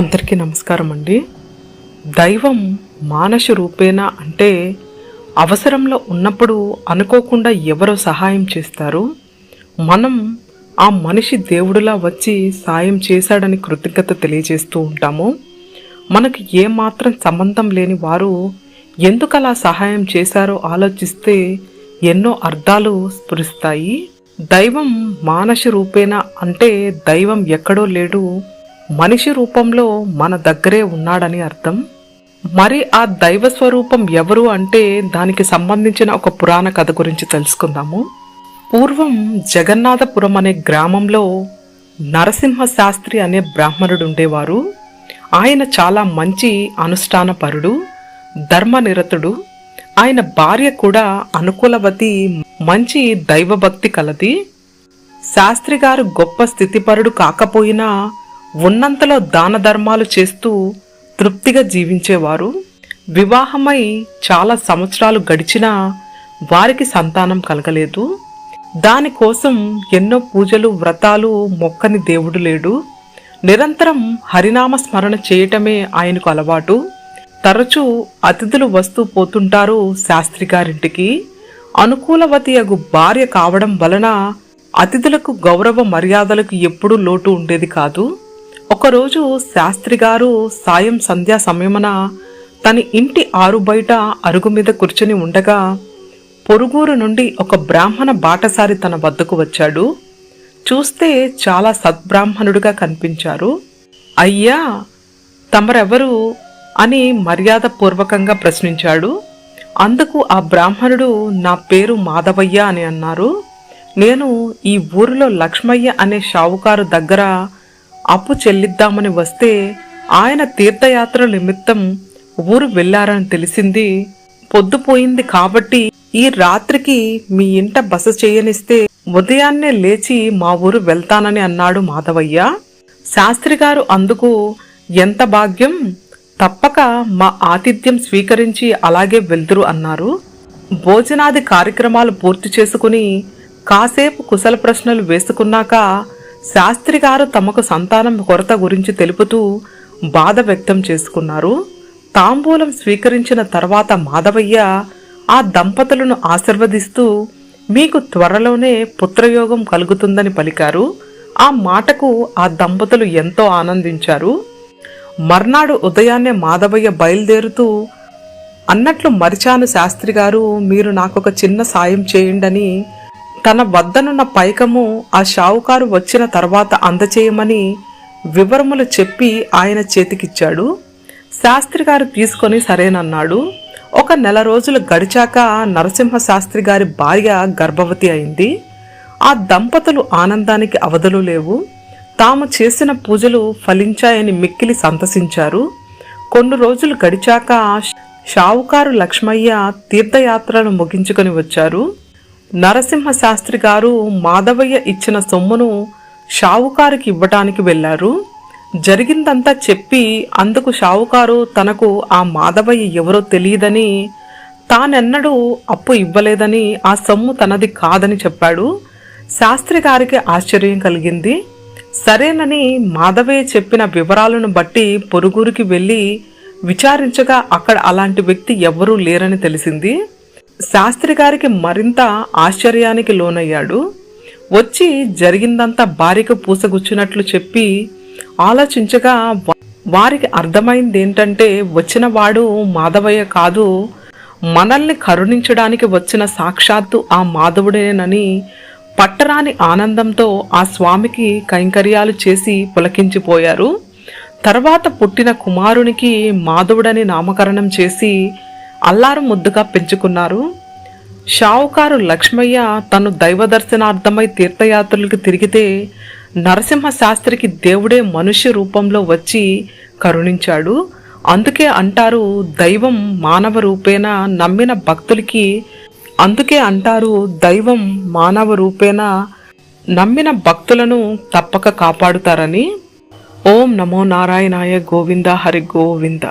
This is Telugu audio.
అందరికీ నమస్కారం అండి. దైవం మానస రూపేణ అంటే అవసరంలో ఉన్నప్పుడు అనుకోకుండా ఎవరో సహాయం చేస్తారు? మనం ఆ మనిషి దేవుడిలా వచ్చి సాయం చేశాడని కృతజ్ఞత తెలియజేస్తూ ఉంటాము. మనకు ఏమాత్రం సంబంధం లేని వారు ఎందుకు అలా సహాయం చేశారో ఆలోచిస్తే ఎన్నో అర్థాలు స్ఫురిస్తాయి. దైవం మానస రూపేణ అంటే దైవం ఎక్కడో లేడు మనిషి రూపంలో మన దగ్గరే ఉన్నాడని అర్థం. మరి ఆ దైవ స్వరూపం ఎవరు అంటే దానికి సంబంధించిన ఒక పురాణ కథ గురించి తెలుసుకుందాము. పూర్వం జగన్నాథపురం అనే గ్రామంలో నరసింహ శాస్త్రి అనే బ్రాహ్మణుడు ఉండేవారు ఆయన చాలా మంచి అనుష్ఠానపరుడు ధర్మనిరతుడు. ఆయన భార్య కూడా అనుకూలవతి మంచి దైవభక్తి కలది. శాస్త్రి గారు గొప్ప స్థితిపరుడు కాకపోయినా ఉన్నంతలో దాన ధర్మాలు చేస్తూ తృప్తిగా జీవించేవారు. వివాహమై చాలా సంవత్సరాలు గడిచినా వారికి సంతానం కలగలేదు. దానికోసం ఎన్నో పూజలు వ్రతాలు మొక్కని దేవుడు లేడు. నిరంతరం హరినామ స్మరణ చేయటమే ఆయనకు అలవాటు. తరచూ అతిథులు వస్తూ పోతుంటారు శాస్త్రి గారింటికి. అనుకూలవతి అగు భార్య కావడం వలన అతిథులకు గౌరవ మర్యాదలకు ఎప్పుడూ లోటు ఉండేది కాదు. ఒకరోజు శాస్త్రి గారు సాయం సంధ్యా సమయమున తన ఇంటి ఆరు బయట అరుగు మీద కూర్చుని ఉండగా పొరుగురు నుండి ఒక బ్రాహ్మణ బాటసారి తన వద్దకు వచ్చాడు. చూస్తే చాలా సద్బ్రాహ్మణుడిగా కనిపించారు. అయ్యా తమరెవరు అని మర్యాదపూర్వకంగా ప్రశ్నించాడు. అందుకు ఆ బ్రాహ్మణుడు నా పేరు మాధవయ్య అని అన్నారు. నేను ఈ ఊరిలో లక్ష్మయ్య అనే షావుకారు దగ్గర అప్పు చెల్లిద్దామని వస్తే ఆయన తీర్థయాత్ర నిమిత్తం ఊరు వెళ్ళారని తెలిసింది. పొద్దుపోయింది కాబట్టి ఈ రాత్రికి మీ ఇంట బస చేయనిస్తే ఉదయాన్నే లేచి మా ఊరు వెళ్తానని అన్నాడు మాధవయ్య. శాస్త్రి గారు అందుకు ఎంత భాగ్యం? తప్పక మా ఆతిథ్యం స్వీకరించి అలాగే వెళ్తురు అన్నారు. భోజనాది కార్యక్రమాలు పూర్తి చేసుకుని కాసేపు కుశల ప్రశ్నలు వేసుకున్నాక శాస్త్రి గారు తమకు సంతానం కొరత గురించి తెలుపుతూ బాధ వ్యక్తం చేసుకున్నారు. తాంబూలం స్వీకరించిన తర్వాత మాధవయ్య ఆ దంపతులను ఆశీర్వదిస్తూ మీకు త్వరలోనే పుత్రయోగం కలుగుతుందని పలికారు. ఆ మాటకు ఆ దంపతులు ఎంతో ఆనందించారు. మర్నాడు ఉదయాన్నే మాధవయ్య బయలుదేరుతూ అన్నట్లు మరిచాను శాస్త్రి గారు మీరు నాకొక చిన్న సాయం చేయండని తన వద్దనున్న పైకము ఆ షావుకారు వచ్చిన తర్వాత అందచేయమని వివరములు చెప్పి ఆయన చేతికిచ్చాడు. శాస్త్రి గారు తీసుకొని సరేనన్నాడు. ఒక నెల రోజులు గడిచాక నరసింహ శాస్త్రి గారి భార్య గర్భవతి అయింది. ఆ దంపతులు ఆనందానికి అవధులు లేవు. తాము చేసిన పూజలు ఫలించాయని మిక్కిలి సంతసించారు. కొన్ని రోజులు గడిచాక షావుకారు లక్ష్మయ్య తీర్థయాత్రను ముగించుకొని వచ్చారు. నరసింహ శాస్త్రి గారు మాధవయ్య ఇచ్చిన సొమ్మును షావుకారుకి ఇవ్వటానికి వెళ్ళారు. జరిగిందంతా చెప్పి అందుకు షావుకారు తనకు ఆ మాధవయ్య ఎవరో తెలియదని తానెన్నడూ అప్పు ఇవ్వలేదని ఆ సొమ్ము తనది కాదని చెప్పాడు. శాస్త్రి గారికి ఆశ్చర్యం కలిగింది. సరేనని మాధవయ్య చెప్పిన వివరాలను బట్టి పొరుగురికి వెళ్ళి విచారించగా అక్కడ అలాంటి వ్యక్తి ఎవ్వరూ లేరని తెలిసింది. శాస్త్రి గారికి మరింత ఆశ్చర్యానికి లోనయ్యాడు. వచ్చి జరిగిందంతా భార్యకు పూసగుచ్చినట్లు చెప్పి ఆలోచించగా వారికి అర్థమైంది ఏంటంటే వచ్చిన వాడు మాధవయ్య కాదు. మనల్ని కరుణించడానికి వచ్చిన సాక్షాత్తు ఆ మాధవుడేనని పట్టరాని ఆనందంతో ఆ స్వామికి కైంకర్యాలు చేసి పులకించిపోయారు. తర్వాత పుట్టిన కుమారునికి మాధవుడని నామకరణం చేసి అల్లారు ముద్దుగా పెంచుకున్నారు. షావుకారు లక్ష్మయ్య తను దైవ దర్శనార్థమై తీర్థయాత్రలకు తిరిగితే నరసింహ శాస్త్రికి దేవుడే మనుష్య రూపంలో వచ్చి కరుణించాడు. అందుకే అంటారు దైవం మానవ రూపేణ నమ్మిన భక్తులకి అందుకే అంటారు దైవం మానవ రూపేణ నమ్మిన భక్తులను తప్పక కాపాడుతారని. ఓం నమో నారాయణాయ గోవింద హరి గోవింద.